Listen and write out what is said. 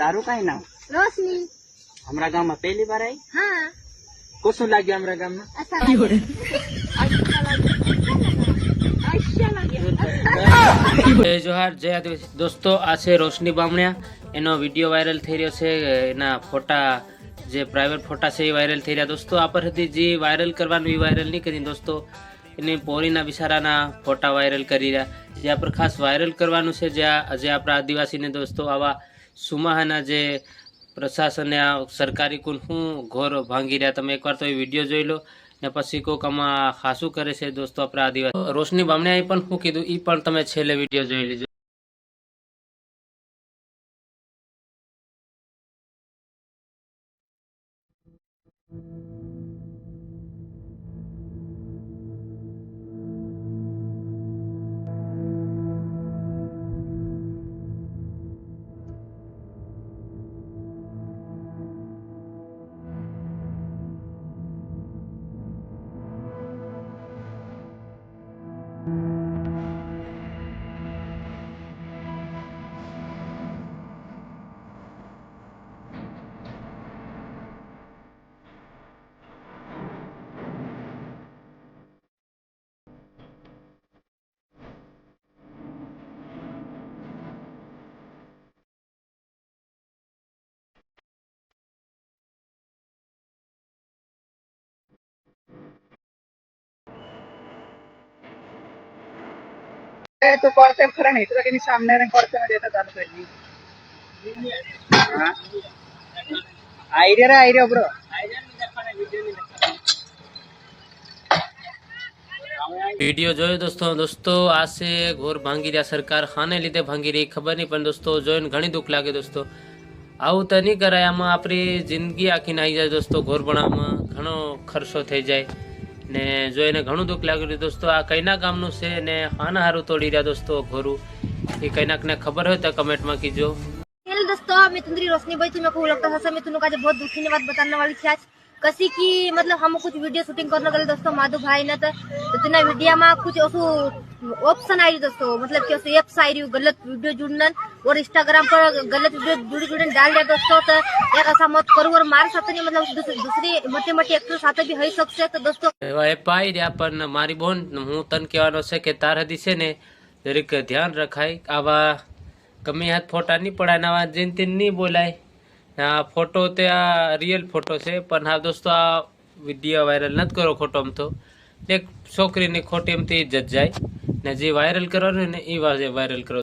તારું કઈ નામ રોશની હમરા ગામમાં પહેલી વાર આવી હા કોશું લાગ્યું હમરા ગામમાં જય જોહાર જય દોસ્તો આ છે રોશની બામણિયા એનો વિડીયો વાયરલ થઈ રહ્યો છે એના ફોટા જે પ્રાઇવેટ ફોટા છે એ વાયરલ થઈ રહ્યા દોસ્તો આ પર પરથી જે વાયરલ કરવાનું એ વાયરલ નહીં કરી દોસ્તો એને પોરીના બિસારાના ફોટા વાયરલ કરી રહ્યા જે આપણે ખાસ વાયરલ કરવાનું છે જે જે આપણા આદિવાસીને દોસ્તો આવા સુમાહાના જે પ્રશાસને આ સરકારી શું ઘોર ભાંગી રહ્યા તમે એકવાર તો એ વિડીયો જોઈ લો ને પછી કોક આમાં ખાસું કરે છે દોસ્તો આપણે આદિવાસી રોશની બામણિયાએ પણ શું કીધું એ પણ તમે છેલ્લે વિડીયો જોઈ લીજો तू करते खरं नाही तुला कधी सामन्याने करते म्हणजे येतं चालू पाहिजे आयडिया रे आयडिया ब्रो વિડીયો જોયો દોસ્તો દોસ્તો આશે ઘોર ભાંગી રહ્યા સરકાર ખાને લીધે ભાંગી રહી ખબર નહીં પણ દોસ્તો જોઈને ઘણી દુઃખ લાગે દોસ્તો આવું તો નહીં કરાય આમાં આપણી જિંદગી આખી નાહી જાય દોસ્તો ઘોર બનાવમાં ઘણો ખર્ચો થઈ જાય ને જો એને ઘણો દુખ લાગી રહ્યો દોસ્તો આ કઈના કામ નું છે ને આના હારું તોડી રહ્યા દોસ્તો ઘોરું કે કઈનાકને ખબર હોય તો કમેન્ટ માં કીજો કેલ દોસ્તો મિતંદ્રી રોશની બઈ તમને કો લાગતા હસા મિતુ નું કાજે બહુ દુખી ની વાત બતાવને વાળી ક્યાં છે કસી કી મતલબ હમું કુછ વિડિયો શૂટિંગ કર લાગલ દોસ્તો માધુભાઈ ને તો તીના વિડિયો માં કુછ ઓસુ ઓપ્શન આઈ દોસ્તો મતલબ કે જો ફાઈરીયુ غلط વિડિયો જોડન ઓર ઇન્સ્ટાગ્રામ પર غلط વિડિયો જોડી જોડીન ડાલ દે દોસ્તો તો એકસાંમત કરો ઓર મારી સાતને મતલબ બીજી મોટી મોટી એક તો સાત બી થઈ શકે તો દોસ્તો એવા એ પાઈ દે આપન મારી બોન હું તન કેવાનો છે કે તાર હદી છે ને કે ધ્યાન રાખાય આવા કમી હાથ ફોટા ની પડવાના જનતે નહી બોલાય આ ફોટો તે આ રીઅલ ફોટો છે પણ હા દોસ્તો આ વિડિયો વાયરલ ન કરો ખોટોમ તો એક છોકરીની ખોટી એમથી ઇજ્જત જાય ને જે વાયરલ કરવાનું ને એ વાજે વાયરલ કરો